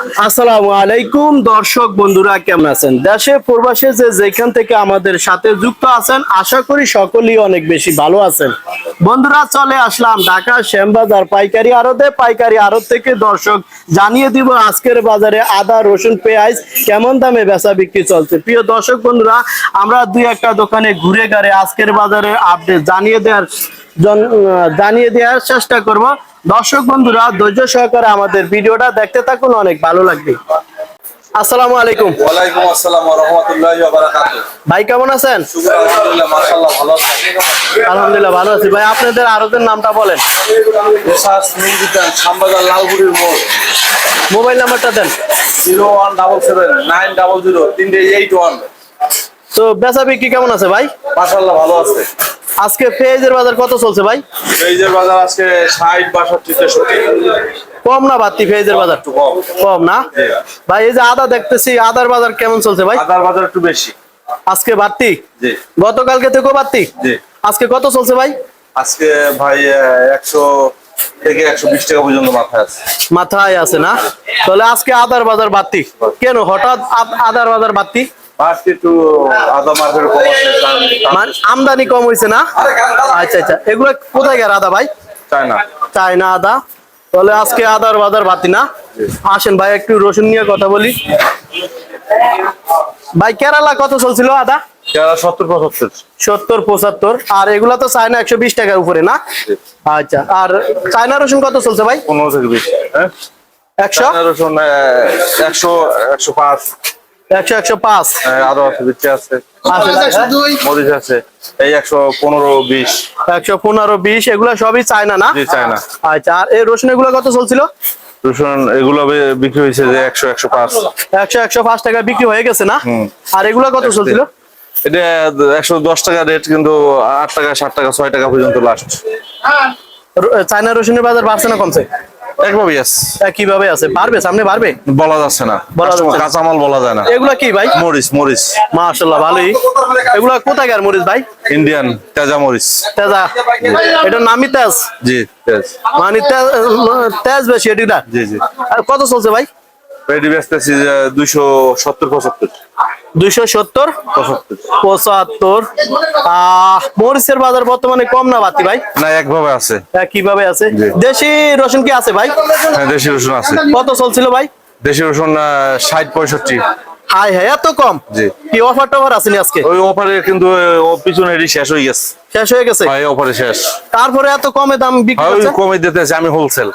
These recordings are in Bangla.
আসসালামু আলাইকুম, দর্শক বন্ধুরা, কেমন আছেন? দেশে, প্রবাসে যে যেখান থেকে আমাদের সাথে যুক্ত আছেন, আশা করি সকলেই অনেক বেশি ভালো আছেন। বন্ধুরা, চলে আসলাম ঢাকা শ্যামবাজার পাইকারি আড়তে। পাইকারি আড়ত থেকে দর্শক জানিয়ে দিব আজকের বাজারে আদা, রসুন, পেঁয়াজ কেমন দামে বেচা বিক্রি চলছে। প্রিয় দর্শক বন্ধুরা, আমরা দুই একটা দোকানে ঘুরে গাড়ে আজকের বাজারে আপডেট জানিয়ে দেওয়ার জানিয়ে দেওয়ার চেষ্টা করব। দর্শক বন্ধুরা ধৈর্য সহকারে আমাদের ভিডিওটা দেখতে থাকুন অনেক ভালো লাগবে। আসসালামু আলাইকুম। ওয়ালাইকুম আসসালাম ওয়া রাহমাতুল্লাহি ওয়া বারাকাতুহু। ভাই কেমন আছেন? আলহামদুলিল্লাহ মাশাআল্লাহ ভালো আছেন আলহামদুলিল্লাহ ভালো আছি। ভাই আপনাদের আরতের নামটা বলেন। এসাস নির্বিধান শামবাজার লালপুরির মোড়। মোবাইল নাম্বারটা দেন। Zero one double seven nine double zero তিনটে এইট ওয়ান। তো বেচা বিক্রি কেমন আছে ভাই? মাশাআল্লাহ ভালো আছে। আজকে পেঁয়াজের বাজার কত চলছে ভাই? পেঁয়াজের বাজার আজকে ষাট বাষট্টি তেষট্টি। কম না বাড়তি পেঁয়াজের বাজার? একটু কম। কম না? ভাই এই যে আদা দেখতেছি আদার বাজার কেমন চলছে ভাই? আদার বাজার একটু বেশি। আজকে বাড়তি? জি। গতকালকে থেকেও বাড়তি? জি। আজকে কত চলছে ভাই? আজকে ভাই একশো থেকে একশো বিশ টাকা পর্যন্ত মাথায় আছে। মাথায় আছে না? তাহলে আজকে আদার বাজার বাড়তি? কেন হঠাৎ আদ- আদার বাজার বাড়তি? আমদানি কম হয়েছে না? আচ্ছা আচ্ছা। এগুলো কোথায় গেল আদা ভাই? চায় চায়না আদা। তাহলে আজকে আদার বাজার বাতি না? আসেন ভাই একটু রসুন নিয়ে কথা বলি। ভাই কেরালা কত চলছিল আদা? সত্তর পঁচাত্তর। সত্তর পঁচাত্তর। আর এগুলা তো চায়না একশো বিশ টাকার উপরে না? আচ্ছা আর চায়না রসুন কত চলছে ভাই? পনেরো থেকে বিশ। হ্যাঁ? একশো? রসুন আহ, একশো একশো পাঁচ। একশো একশো পাঁচ। আহ, আছে বিচি আছে। মরিচ আছে এই একশো পনেরো বিশ। একশো পনেরো বিশ এগুলা সবই চায়না না? চায়না। আচ্ছা আর এই রসুন এগুলো কত চলছিল? রসুন এগুলো বিক্রি হয়েছে যে একশো একশো পাঁচ। একশো একশো পাঁচ টাকা বিক্রি হয়ে গেছে না? আর এগুলা কত চলছিল? এটা একশো দশ টাকা রেট কিন্তু আট টাকা সাত টাকা ছয় টাকা পর্যন্ত লাস্ট র- চায়না রসুনের বাজার বাড়ছে না কমছে? একভাবে তা কীভাবে আছে? বাড়বে সামনে বাড়বে বলা যাচ্ছে না। বলা কাঁচামাল বলা যায় না। এগুলা কি ভাই? মরিচ মরিচ। মাশাল্লাহ ভালোই। এগুলা কোথায় গেল মরিচ ভাই? ইন্ডিয়ান তেজা মরিচ। তেজা। এটার নামই তেজ। জি তেজ। মানে তেজ তেজ বেশি এটিটা জি জি। আর কত চলছে ভাই? রেডি বেচতেছি দুইশো সত্তর পঁচাত্তর। দুইশো সত্তর? পঁচাত্তর। মরিচের বাজার বর্তমানে কম না বাতি ভাই? না একভাবে আছে। তা কীভাবে আছে? দেশি রসুন কি আছে ভাই? হ্যাঁ দেশি রসুন আছে। কত চলছিল ভাই? দেশি রসুন ষাট পঁয়ষট্টি। হাই হাই এত কম? জি। কি অফার টফার আসেনি আজকে? ওই অফারে কিন্তু পিছনে শেষ হয়ে গেছে। শেষ হয়ে গেছে? হয় অফারে শেষ। তারপরে এত কমে দাম বিক্রি হয় ওই কমে দিতেছে আমি হোলসেল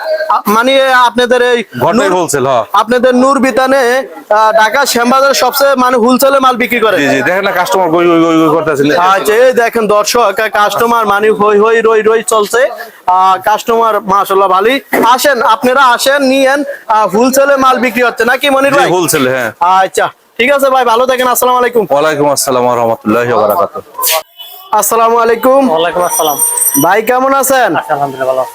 মানে আপনাদের এই হোলসেল হ্যাঁ। আপনাদের নূর বিতানে ঢাকা শ্যামবাজার সবচেয়ে মানে হুলসেলে মাল বিক্রি করে। জি জি দেখেন না কাস্টমার গই গই গই করতেছে। আচ্ছা এই দেখেন দর্শক কাস্টমার মানে হই হই রই রই চলছে। কাস্টমার মাশাল্লাহ ভালোই। আসেন আপনারা আসেন নিয়েন হুলসেলে মাল বিক্রি হচ্ছে। নাকি মনির ভাই? হোলসেল হ্যাঁ। আচ্ছা ঠিক আছে ভাই ভালো থাকেন আসসালামু আলাইকুম। ওয়ালাইকুম আসসালাম ওয়া রাহমাতুল্লাহি ওয়া বারাকাতুহু। আসসালামু আলাইকুম। ওয়ালাইকুম আসসালাম। ভাই কেমন আছেন? আলহামদুলিল্লাহ ভালো।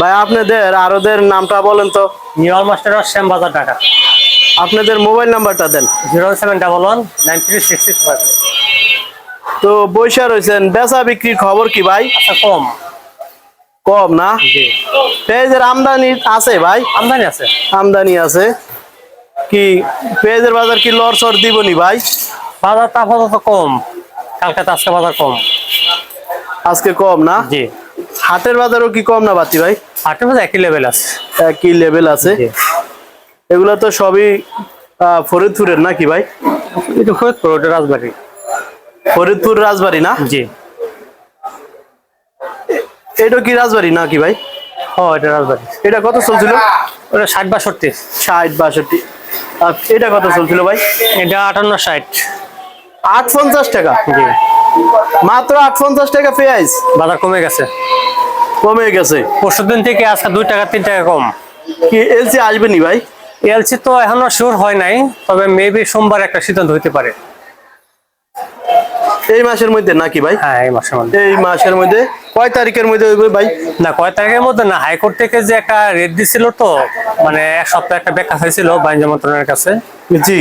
ভাই আপনাদের আরোদের নামটা বলেন তো। New master Shyambazar Dhaka. আপনাদের মোবাইল নাম্বারটা দেন। Zero seven double one nine three six six five. তো বৈশা রয়েছেন বেচা বিক্রির খবর কি ভাই? আচ্ছা কম। কম না? জি। পেঁয়াজের আমদানি আছে ভাই? আমদানি আছে। আমদানি আছে। কি পেঁয়াজের বাজার কি লড়সর দিবনি ভাই? বাজার তো আপাতত কম। কালকে তো আজকে বাজার কম। আজকে কম না? জি। হাটের বাজারও কি কম না বাতি ভাই? আটের মধ্যে একই লেভেল আছে। কি লেভেল আছে। এগুলো তো সবই ফরিদপুরের নাকি ভাই? এটা ফরিদপুর ওটা রাজবাড়ি। ফরিদপুর রাজবাড়ি না? জি। এটা কি রাজবাড়ি নাকি ভাই? ও এটা রাজবাড়ি। এটা কত চলছিল? ওটা ষাট বাষট্টি। ষাট বাষট্টি। এটা কত চলছিল ভাই? এটা আটান্ন ষাট। আট পঞ্চাশ টাকা। জি। মাত্র আট পঞ্চাশ টাকা পেঁয়াজ। বাজার কমে গেছে। কমে গেছে। পরশু দিন থেকে আজকে দুই টাকা তিন টাকা কম। কি এলসি আসবে নি ভাই? এলসি তো এখনও শিওর হয় নাই তবে মেবি সোমবার একটা সিদ্ধান্ত হইতে পারে। এই মাসের মধ্যে নাকি ভাই? হ্যাঁ এই মাসের মধ্যে। এই মাসের মধ্যে। কয় তারিখের মধ্যে হইবে ভাই? না কয় তারিখের মধ্যে না হাইকোর্ট থেকে যে একটা রেট দিছিল তো মানে এক সপ্তাহ একটা ব্যাখ্যা হয়েছিল বাণিজ্য মন্ত্রণালয়ের কাছে।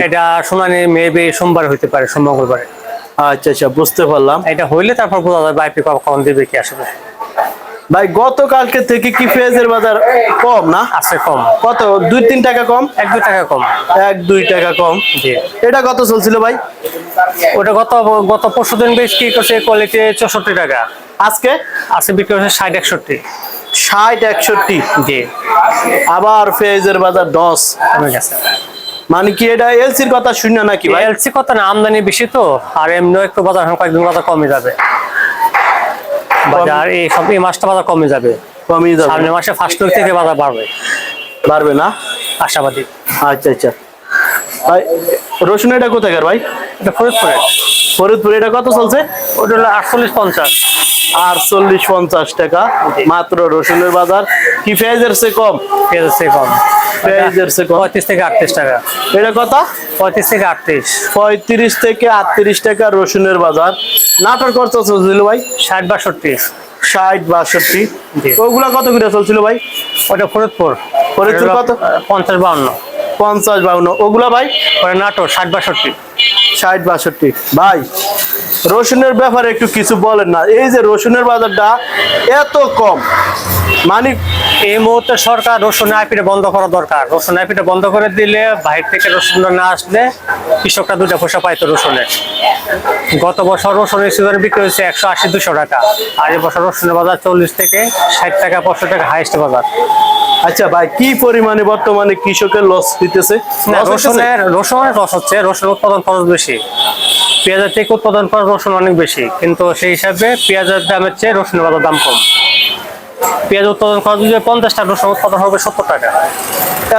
এটা শুনানি মেবি সোমবার হইতে পারে মঙ্গলবারে। আচ্ছা আচ্ছা বুঝতে পারলাম। এটা হইলে তারপর বোঝা যাবে আইপি কখন দিবে কি আসবে। ভাই গতকালকে থেকে কি পেঁয়াজের বাজার কম না? আছে কম। কত? দুই তিন টাকা কম? এক দুই টাকা কম। এক দুই টাকা কম। জি। এটা কত চলছিল ভাই? ওটা গত গত পরশু দিন বেশ কি করছে কোয়ালিটি চৌষট্টি টাকা। আজকে? আছে বিক্রি হচ্ছে ষাট একষট্টি। ষাট একষট্টি। জি। আবার পেঁয়াজের বাজার দশ। কমে গেছে। মানে কি এটা এলসির কথা শুনে নাকি ভাই? এলসি কত না আমদানি বেশি তো আর এমনিও একটু বাজার কয়েকদিন বাজার কমে যাবে। বাজার এই সব এই মাসটা বাজার কমে যাবে। কমে যাবে। সামনের মাসে ফার্স্ট উইক থেকে বাজার বাড়বে। বাড়বে না? আশাবাদী। আচ্ছা আচ্ছা। ভাই রসুন এটা কোথায় কোথাকার ভাই? এটা ফরিদপুরে ফরিদপুর এটা কত চলছে? ওটা হলো আটচল্লিশ পঞ্চাশ। আটচল্লিশ পঞ্চাশ টাকা। মাত্র রসুনের বাজার। কি পেঁয়াজের সে কম? পেঁয়াজের চেয়ে কম। পেঁয়াজের সে কম। পঁয়ত্রিশ থেকে আটত্রিশ টাকা। এটা কত পঁয়ত্রিশ থেকে আটত্রিশ। পঁয়ত্রিশ থেকে আটত্রিশ টাকা রসুনের বাজার। নাটোর কত চলছিল ভাই? ষাট বাষট্টি। ষাট বাষট্টি। ওগুলা কত করে চলছিল ভাই? ওটা ফরিদপুর। ফরিদপুর কত? পঞ্চাশ বাউন্ন। পঞ্চাশ বাউন্ন। ওগুলা ভাই? নাটোর ষাট বাষট্টি। ষাট বাষট্টি। ভাই রসুনের ব্যাপারে একটু কিছু বলেন না। এই যে রসুনের বাজারটা এত কম। মানে এই মুহূর্তে সরকার রসুন আইপিটা বন্ধ করা দরকার। রসুন আইপিটা বন্ধ করে দিলে বাইরে থেকে রসুন না আসলে কৃষকরা দুটা পয়সা পাইতো রসুনে। গত বছর রসুনের সিজনে বিক্রি হয়েছে একশো আশি দুশো টাকা। আর এই বছর রসুনের বাজার চল্লিশ থেকে ষাট টাকা পঁয়ষট্টি টাকা হাইস্ট বাজার। আচ্ছা ভাই কি পরিমাণে বর্তমানে কৃষকের লস দিতেছে? রসুনের রসুনের রস হচ্ছে। রসুন উৎপাদন খরচ বেশি। পেঁয়াজের থেকে উৎপাদন খরচ রসুন অনেক বেশি, কিন্তু সেই হিসাবে পেঁয়াজের দামের চেয়ে রসুনের দাম কম। পেঁয়াজ উৎপাদন খরচ যদি পঞ্চাশ টাকা উৎপাদন হবে সত্তর টাকা।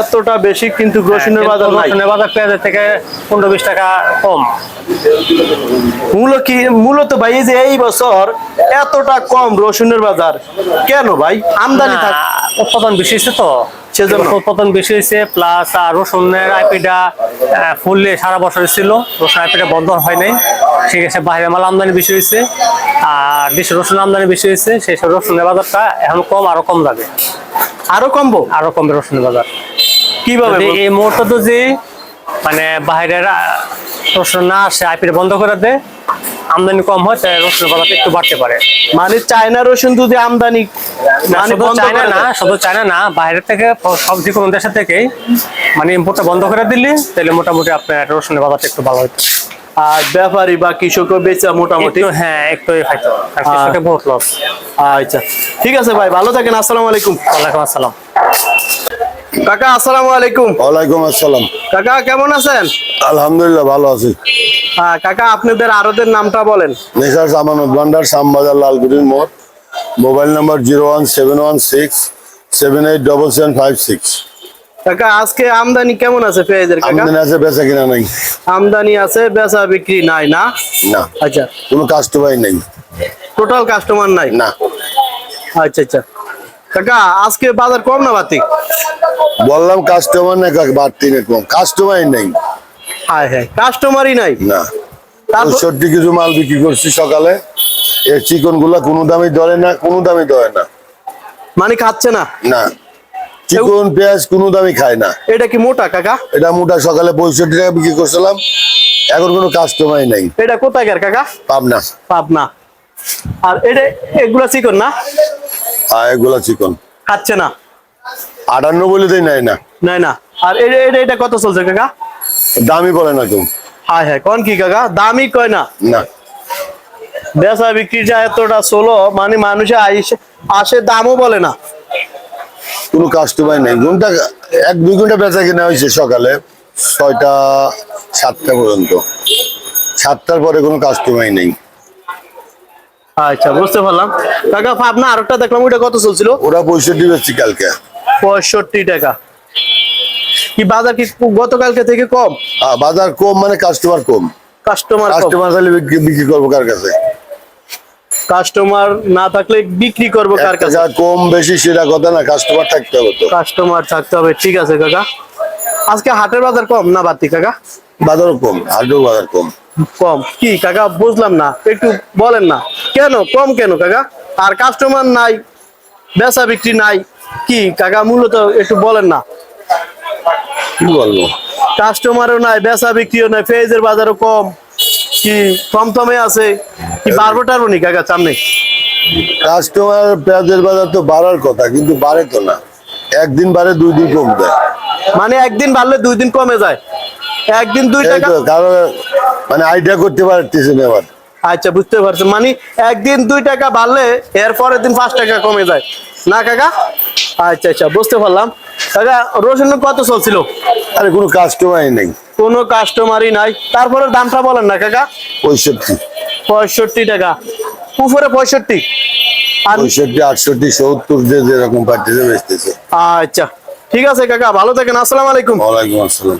এতটা বেশি কিন্তু রসুনের বাজার রসুনের বাজার পেঁয়াজের থেকে পনেরো বিশ টাকা কম। মূল কি মূলত ভাই এই যে এই বছর এতটা কম রসুনের বাজার কেন ভাই? আমদানি উৎপাদন বেশি হয়েছে তো। সেজন্য? উৎপাদন বেশি হয়েছে প্লাস আর রসুনের আইপিটা ফুললে সারা বছর ছিল রসুন আইপিটা বন্ধ হয় নাই। ঠিক আছে বাইরে মাল আমদানি বেশি হয়েছে আর দেশে রসুন আমদানি বেশি হয়েছে সেই সব রসুনের বাজারটা এখন কম আরও কম যাবে। আরও কমবো? আরও কমবে রসুনের বাজার। কীভাবে এই মুহূর্তে তো যে মানে বাইরের রসুন না আসে আইপিটা বন্ধ করে দেয় আমদানি কম হয় তাই রসুনের বাজারটা একটু বাড়তে পারে। মানে চায়না রসুন যদি আমদানি মানে চায়না না শুধু চায়না না বাইরে থেকে সব যে কোনো দেশের থেকেই মানে ইম্পোর্টটা বন্ধ করে দিলে তাহলে মোটামুটি আপনার রসুনের বাজারটা একটু ভালো হতো আর ব্যাপারী বা কৃষকও বেচা মোটামুটি? হ্যাঁ একটু বহুত লস আচ্ছা ঠিক আছে ভাই ভালো থাকেন আসসালামু আলাইকুম। ওয়ালাইকুম আসসালাম। কাকা আসসালামু আলাইকুম। ওয়ালাইকুম আসসালাম। কাকা কেমন আছেন? আলহামদুলিল্লাহ ভালো আছি। হ্যাঁ কাকা আপনাদের আরদের নামটা বলেন। নেশার সামানত ভান্ডার শ্যামবাজার লালগুড়ির মোড়। Mobile number zero one seven one six seven eight double seven five six. কাকা আজকে আমদানি কেমন আছে পেঁয়াজের কাকা? আমদানি আছে বেচা কিনা নাই। আমদানি আছে বেচা বিক্রি নাই না? না। আচ্ছা। কোনো কাস্টমার নেই। টোটাল কাস্টমার নাই? না। আচ্ছা আচ্ছা। কাকা আজকে বাজার কম না বাতি বললাম কাস্টমার না কাকে বাড়তি না কম। কাস্টমার নেই। হ্যাঁ হ্যাঁ। কাস্টমারই নাই? না। পঁয়ষট্টি কিছু মাল বিক্রি করছি সকালে। এর চিকনগুলা কোনো দামই ধরে না কোনো দামই ধরে না। মানে খাচ্ছে না? না। চিকন পেঁয়াজ কোনো দামই খায় না। এটা কি মোটা কাকা? এটা মোটা সকালে পঁয়ষট্টি টাকা বিক্রি করছিলাম। এখন কোনো কাস্টমারই নেই। এটা কোথায় কাকা? পাবনা। পাবনা। আর এটা এগুলা চিকন না? আর এগুলা চিকন। খাচ্ছে না। আটান্ন বলে দেয় নাই না। নাই না। আর এটা এটা এটা কত চলছে কাকা? দামই বলে না কেউ। হ্যাঁ হ্যাঁ কোন কি কাকা? দামই কয় না। না। বেচা বিক্রিটা এতটা চলো মানে মানুষে আসে দামও বলে না। কোনো কাস্টমার নেই। ঘণ্টা এক দুই ঘণ্টা বেচা কিনা হয়েছে সকালে ছয়টা সাতটা পর্যন্ত। সাতটার পরে কোনো কাস্টমার নেই। আচ্ছা বুঝতে পারলাম। কাকা পাবনা আরেকটা দেখলাম ওটা কত চলছিল? ওরা পঁয়ষট্টি বেচছি কালকে। পঁয়ষট্টি টাকা। কি বাজার কি গতকালকে থেকে কম? বাজার কম মানে কাস্টমার কম। কাস্টমার কাস্টমার বিক্রি বিক্রি করব কার কাছে? কাস্টমার না থাকলে বিক্রি করব কার কাছে? কম বেশি সেটা কথা না কাস্টমার থাকতে হবে তো। কাস্টমার থাকতে হবে ঠিক আছে কাকা। আজকে হাটের বাজার কম না বাতি কাকা? বাজারও কম হাটেও বাজার কম। কম। কি কাকা বুঝলাম না একটু বলেন না। কেন? কম কেন কাকা? আর কাস্টমার নাই বেচা বিক্রি নাই কি কাকা মূলত একটু বলেন না। কি বলব? কাস্টমারও নাই বেচা বিক্রিও নাই পেঁয়াজের বাজারও কম। কি থমথমে আছে? কি বাড়বো টারবো নি কাকা সামনে? কাস্টমার পেঁয়াজের বাজার তো বাড়ার কথা কিন্তু বাড়ে তো না। একদিন বাড়ে দুই দিন কম দেয় মানে একদিন বাড়লে দুই দিন কমে যায়। একদিন দুই টাকা কারণ মানে আইডিয়া করতে পারতেছে না এবার। আচ্ছা বুঝতে পারছি। মানে একদিন দুই টাকা বাড়লে এর পরের দিন পাঁচ টাকা কমে যায়। না কাকা? আচ্ছা আচ্ছা বুঝতে পারলাম। কাকা রসুন কত চলছিল? আরে কোনো কাস্টমারই নেই। কোনো কাস্টমারই নাই। তারপরে দামটা বলেন না কাকা। পঁয়ষট্টি। পঁয়ষট্টি টাকা। উপরে পঁয়ষট্টি? পঁয়ষট্টি আটষট্টি সত্তর যে যেরকম পারতেছে বেচতেছে। আচ্ছা। ঠিক আছে কাকা। ভালো থাকেন। আসসালামু আলাইকুম। ওয়ালাইকুম আসসালাম।